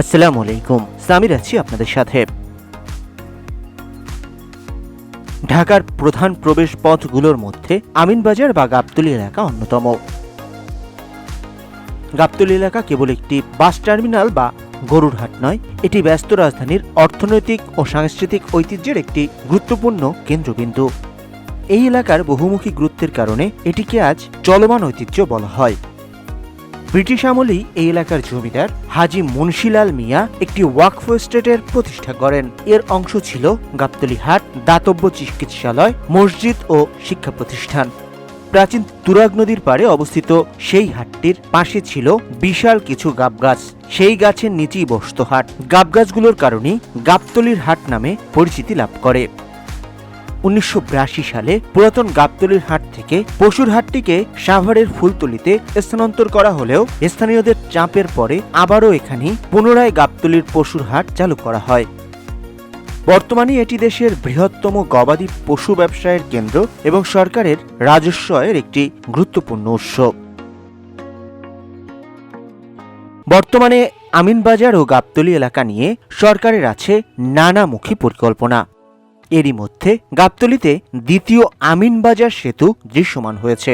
আসসালামু আলাইকুম, সামির আছি আপনাদের সাথে। ঢাকার প্রধান প্রবেশ পথগুলোর মধ্যে আমিনবাজার বা গাবতলী এলাকা অন্যতম। গাবতলী এলাকা কেবল একটি বাস টার্মিনাল বা গরুর হাট নয়, এটি ব্যস্ত রাজধানীর অর্থনৈতিক ও সাংস্কৃতিক ঐতিহ্যের একটি গুরুত্বপূর্ণ কেন্দ্রবিন্দু। এই এলাকার বহুমুখী গুরুত্বের কারণে এটিকে আজ চলমান ঐতিহ্য বলা হয়। ব্রিটিশ আমলেই এই এলাকার জমিদার হাজি মুন্সিলাল মিয়া একটি ওয়াকফ এস্টেটের প্রতিষ্ঠা করেন। এর অংশ ছিল গাবতলী হাট দাতব্য চিকিৎসালয়, মসজিদ ও শিক্ষা প্রতিষ্ঠান। প্রাচীন তুরাগ নদীর পাড়ে অবস্থিত সেই হাটটির পাশে ছিল বিশাল কিছু গাব গাছ সেই গাছের নিচেই বসত হাট। গাব গাছগুলোর কারণেই গাবতলির হাট নামে পরিচিতি লাভ করে। উনিশশো বিরাশি সালে পুরাতন গাবতলির হাট থেকে পশুর হাটটিকে সাভারের ফুলতলিতে স্থানান্তর করা হলেও স্থানীয়দের চাপের পরে আবারও এখানে পুনরায় গাবতলির পশুর হাট চালু করা হয়। বর্তমানে এটি দেশের বৃহত্তম গবাদি পশু ব্যবসায়ের কেন্দ্র এবং সরকারের রাজস্ব আয়ের একটি গুরুত্বপূর্ণ উৎস। বর্তমানে আমিনবাজার ও গাবতলী এলাকা নিয়ে সরকারের আছে নানামুখী পরিকল্পনা। এরই মধ্যে গাবতলীতে দ্বিতীয় আমিনবাজার সেতু দৃশ্যমান হয়েছে।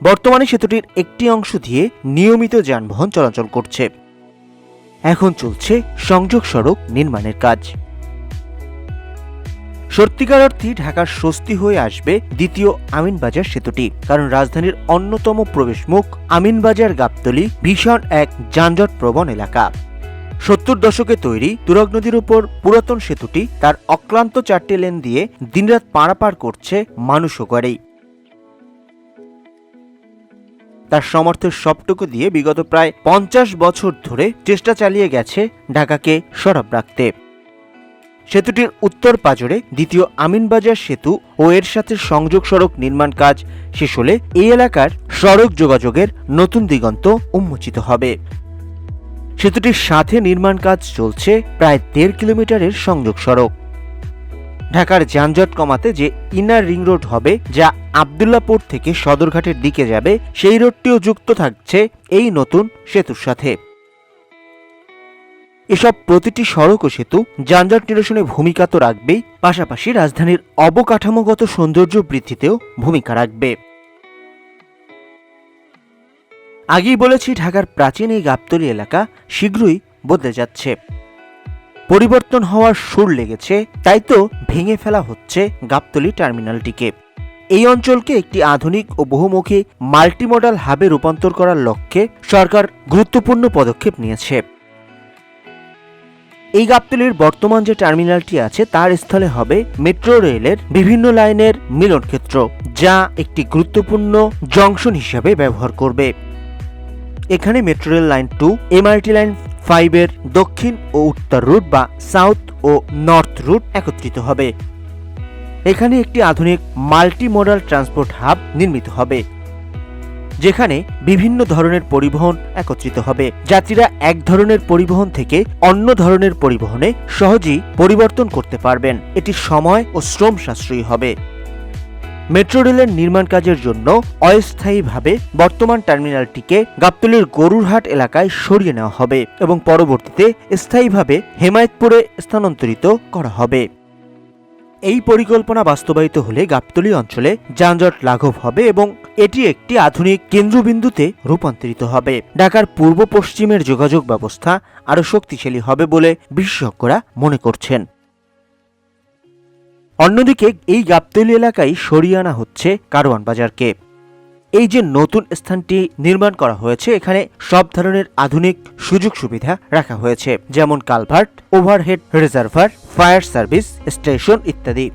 বর্তমানে সেতুটির একটি অংশ দিয়ে নিয়মিত যানবাহন চলাচল করছে। এখন চলছে সংযোগ সড়ক নির্মাণের কাজ। সত্যিকার অর্থে ঢাকার স্বস্তি হয়ে আসবে দ্বিতীয় আমিনবাজার সেতুটি, কারণ রাজধানীর অন্যতম প্রবেশমুখ আমিনবাজার গাবতলী ভীষণ এক যানজট প্রবণ এলাকা। সত্তর দশকে তৈরি তুরগ নদীর উপর পুরাতন সেতুটি তার অক্লান্ত চারটি লেন দিয়ে দিনরাত পারাপার করছে মানুষ ও গাড়ি। তার সমর্থের সবটুকু দিয়ে বিগত প্রায় পঞ্চাশ বছর ধরে চেষ্টা চালিয়ে গেছে ঢাকাকে সরব রাখতে। সেতুটির উত্তর পাজরে দ্বিতীয় আমিনবাজার সেতু ও এর সাথে সংযোগ সড়ক নির্মাণ কাজ শেষ হলে এই এলাকার সড়ক যোগাযোগের নতুন দিগন্ত উন্মোচিত হবে। সেতুটির সাথে নির্মাণ কাজ চলছে প্রায় দেড় কিলোমিটারের সংযোগ সড়ক। ঢাকার যানজট কমাতে যে ইনার রিং রোড হবে, যা আবদুল্লাপুর থেকে সদরঘাটের দিকে যাবে, সেই রোডটিও যুক্ত থাকছে এই নতুন সেতুর সাথে। এসব প্রতিটি সড়ক ও সেতু যানজট নিরসনে ভূমিকা তো রাখবেই, পাশাপাশি রাজধানীর অবকাঠামোগত সৌন্দর্য বৃদ্ধিতেও ভূমিকা রাখবে। আগেই বলেছি ঢাকার প্রাচীন এই গাবতলি এলাকা শীঘ্রই বদলে যাচ্ছে। পরিবর্তন হওয়ার সুর লেগেছে, তাই তো ভেঙে ফেলা হচ্ছে গাবতলি টার্মিনালটিকে। এই অঞ্চলকে একটি আধুনিক ও বহুমুখী মাল্টিমডাল হাবে রূপান্তর করার লক্ষ্যে সরকার গুরুত্বপূর্ণ পদক্ষেপ নিয়েছে। এই গাবতলির বর্তমান যে টার্মিনালটি আছে, তার স্থলে হবে মেট্রো রেলের বিভিন্ন লাইনের মিলন ক্ষেত্র যা একটি গুরুত্বপূর্ণ জংশন হিসাবে ব্যবহার করবে। এখানে metro rail line two MRT line ফাইভের দক্ষিণ ও উত্তর রুট বা সাউথ ও নর্থ রুট একত্রিত হবে। এখানে একটি আধুনিক মাল্টি মডাল ট্রান্সপোর্ট হাব নির্মিত হবে, যেখানে বিভিন্ন ধরনের পরিবহন একত্রিত হবে। যাত্রীরা এক ধরনের পরিবহন থেকে অন্য ধরনের পরিবহনে সহজেই পরিবর্তন করতে পারবেন। এটি সময় ও শ্রম সাশ্রয়ী হবে। মেট্রো রেলের নির্মাণ কাজের জন্য অস্থায়ীভাবে বর্তমান টার্মিনালটিকে গাবতলীর গরুরহাট এলাকায় সরিয়ে নেওয়া হবে এবং পরবর্তীতে স্থায়ীভাবে হেমায়তপুরে স্থানান্তরিত করা হবে। এই পরিকল্পনা বাস্তবায়িত হলে গাবতলী অঞ্চলে যানজট লাঘব হবে এবং এটি একটি আধুনিক কেন্দ্রবিন্দুতে রূপান্তরিত হবে। ঢাকার পূর্ব পশ্চিমের যোগাযোগ ব্যবস্থা আরও শক্তিশালী হবে বলে বিশেষজ্ঞরা মনে করছেন। অন্যদিকে এই গাবতলী এলাকায় সরিয়ে আনা হচ্ছে কারওয়ান বাজারকে। এই যে নতুন স্থানটি নির্মাণ করা হয়েছে, এখানে সব ধরনের আধুনিক সুযোগ সুবিধা রাখা হয়েছে, যেমন culvert, overhead reservoir, fire service station ইত্যাদি।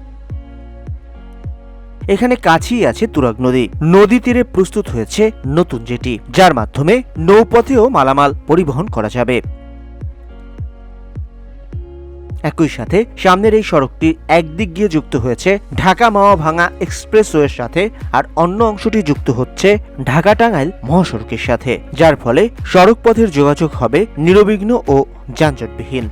এখানে কাছেই আছে তুরাগ নদী। নদী তীরে প্রস্তুত হয়েছে নতুন জেটি যার মাধ্যমে নৌপথেও মালামাল পরিবহন করা যাবে। একই সাথে সামনের এই সড়কটি একদিক গিয়ে যুক্ত হয়েছে ঢাকা মাওয়া ভাঙা এক্সপ্রেসওয়ের সাথে আর অন্য অংশটি যুক্ত হচ্ছে ঢাকা টাঙ্গাইল মহাসড়কের সাথে, যার ফলে সড়ক পথের যোগাযোগ হবে নিরবিঘ্ন ও যানজটবিহীন।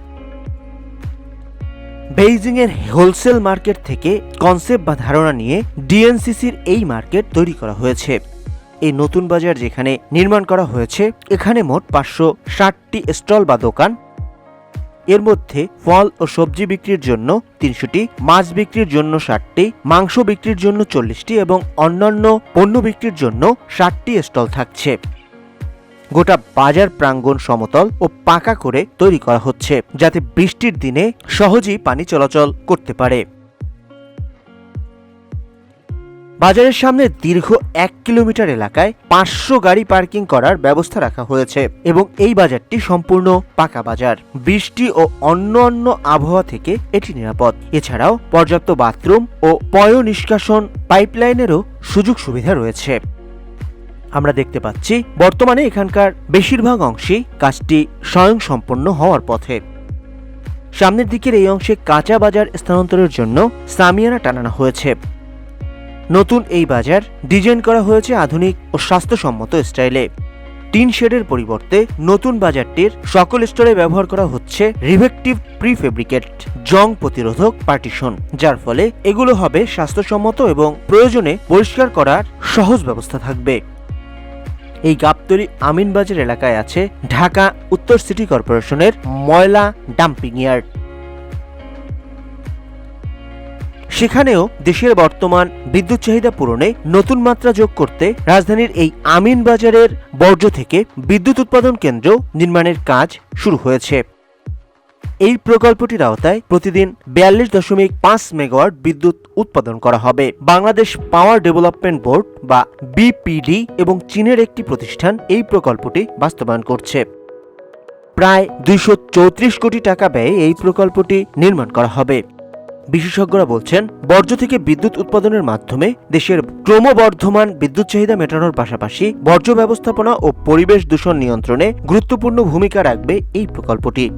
বেইজিং এর হোলসেল মার্কেট থেকে কনসেপ্ট বা ধারণা নিয়ে ডিএনসিসির এই মার্কেট তৈরি করা হয়েছে। এই নতুন বাজার যেখানে নির্মাণ করা হয়েছে, এখানে মোট পাঁচশো ষাটটি স্টল বা দোকান এর মধ্যে ফল ও সবজি বিক্রির জন্য তিনশোটি, মাছ বিক্রির জন্য ষাটটি, মাংস বিক্রির জন্য চল্লিশটি এবং অন্যান্য পণ্য বিক্রির জন্য ষাটটি স্টল থাকছে। গোটা বাজার প্রাঙ্গণ সমতল ও পাকা করে তৈরি করা হচ্ছে, যাতে বৃষ্টির দিনে সহজেই পানি চলাচল করতে পারে। বাজারের সামনে দীর্ঘ এক কিলোমিটার এলাকায় পাঁচশো গাড়ি পার্কিং করার ব্যবস্থা রাখা হয়েছে এবং এই বাজারটি সম্পূর্ণ পাকা বাজার। বৃষ্টি ও অন্য অন্য আবহাওয়া থেকে এটি নিরাপদ। এছাড়াও পর্যাপ্ত বাথরুম ও পয় নিষ্কাশন পাইপলাইনেরও সুযোগ সুবিধা রয়েছে। আমরা দেখতে পাচ্ছি, বর্তমানে এখানকার বেশিরভাগ অংশেই কাজটি স্বয়ংসম্পন্ন হওয়ার পথে। সামনের দিকের এই অংশে কাঁচা বাজার স্থানান্তরের জন্য সামিয়ানা টানানো হয়েছে। নতুন এই বাজার ডিজাইন করা হয়েছে আধুনিক ও স্বাস্থ্যসম্মত স্টাইলে। টিন শেডের পরিবর্তে নতুন বাজারটির সকল স্টোরে ব্যবহার করা হচ্ছে রিভেক্টিভ প্রিফেব্রিকেট, জং প্রতিরোধক পার্টিশন, যার ফলে এগুলো হবে স্বাস্থ্যসম্মত এবং প্রয়োজনে পরিষ্কার করার সহজ ব্যবস্থা থাকবে। এই গাবতলী আমিনবাজার এলাকায় আছে ঢাকা উত্তর সিটি কর্পোরেশনের ময়লা ডাম্পিং ইয়ার্ড। সেখানেও দেশের বর্তমান বিদ্যুৎ চাহিদা পূরণে নতুন মাত্রা যোগ করতে রাজধানীর এই আমিন বাজারের বর্জ্য থেকে বিদ্যুৎ উৎপাদন কেন্দ্র নির্মাণের কাজ শুরু হয়েছে। এই প্রকল্পটির আওতায় প্রতিদিন বিয়াল্লিশ দশমিক পাঁচ মেগাওয়াট বিদ্যুৎ উৎপাদন করা হবে। বাংলাদেশ পাওয়ার ডেভেলপমেন্ট বোর্ড বা বিপিডি এবং চীনের একটি প্রতিষ্ঠান এই প্রকল্পটি বাস্তবায়ন করছে। প্রায় দুইশো চৌত্রিশ কোটি টাকা ব্যয়ে এই প্রকল্পটি নির্মাণ করা হবে। বিশেষজ্ঞরা বলছেন, বর্জ্য থেকে বিদ্যুৎ উৎপাদনের মাধ্যমে দেশের ক্রমবর্ধমান বিদ্যুৎ চাহিদা মেটানোর পাশাপাশি বর্জ্য ব্যবস্থাপনা ও পরিবেশ দূষণ নিয়ন্ত্রণে গুরুত্বপূর্ণ ভূমিকা রাখবে এই প্রকল্পটি।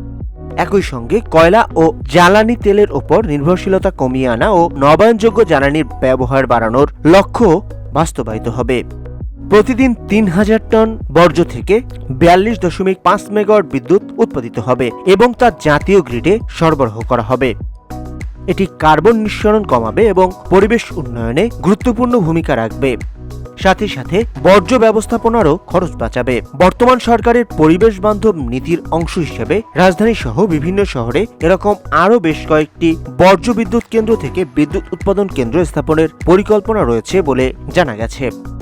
একই সঙ্গে কয়লা ও জ্বালানি তেলের ওপর নির্ভরশীলতা কমিয়ে আনা ও নবায়নযোগ্য জ্বালানির ব্যবহার বাড়ানোর লক্ষ্য বাস্তবায়িত হবে। প্রতিদিন তিন হাজার টন বর্জ্য থেকে বিয়াল্লিশ দশমিক পাঁচ মেগাওয়াট বিদ্যুৎ উৎপাদিত হবে এবং তা জাতীয় গ্রিডে সরবরাহ করা হবে। এটি কার্বন নিঃসরণ কমাবে এবং পরিবেশ উন্নয়নে গুরুত্বপূর্ণ ভূমিকা রাখবে। সাথে সাথে বর্জ্য ব্যবস্থাপনারও খরচ বাঁচাবে। বর্তমান সরকারের পরিবেশ বান্ধব নীতির অংশ হিসেবে রাজধানী সহ বিভিন্ন শহরে এরকম আরও বেশ কয়েকটি বর্জ্য বিদ্যুৎ কেন্দ্র থেকে বিদ্যুৎ উৎপাদন কেন্দ্র স্থাপনের পরিকল্পনা রয়েছে বলে জানা গেছে।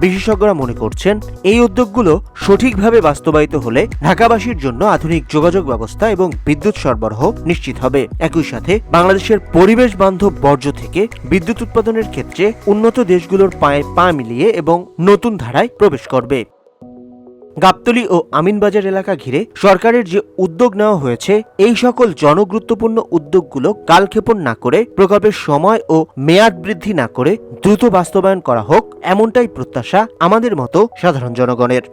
বিশেষজ্ঞরা মনে করছেন এই উদ্যোগগুলো সঠিকভাবে বাস্তবায়িত হলে ঢাকাবাসীর জন্য আধুনিক যোগাযোগ ব্যবস্থা এবং বিদ্যুৎ সরবরাহ নিশ্চিত হবে। একই সাথে বাংলাদেশের পরিবেশ বান্ধব বর্জ্য থেকে বিদ্যুৎ উৎপাদনের ক্ষেত্রে উন্নত দেশগুলোর পায়ে পা মিলিয়ে এবং নতুন ধারায় প্রবেশ করবে। গাবতলী ও আমিনবাজার এলাকা ঘিরে সরকারের যে উদ্যোগ নেওয়া হয়েছে, এই সকল জনগুরুত্বপূর্ণ উদ্যোগগুলো কালক্ষেপণ না করে, প্রকল্পের সময় ও মেয়াদ বৃদ্ধি না করে দ্রুত বাস্তবায়ন করা হোক, এমনটাই প্রত্যাশা আমাদের মতো সাধারণ জনগণের।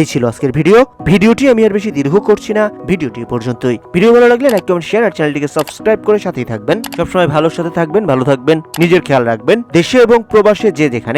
এই ছিল আজকের ভিডিও। ভিডিওটি আমি আর বেশি দীর্ঘ করছি না। ভিডিওটি পর্যন্তই। ভিডিও ভালো লাগলে লাইক, কমেন্ট শেয়ার আর চ্যানেলটিকে সাবস্ক্রাইব করে সাথেই থাকবেন। সবসময় ভালোর সাথে থাকবেন, ভালো থাকবেন, নিজের খেয়াল রাখবেন। দেশে এবং প্রবাসে যে যেখানে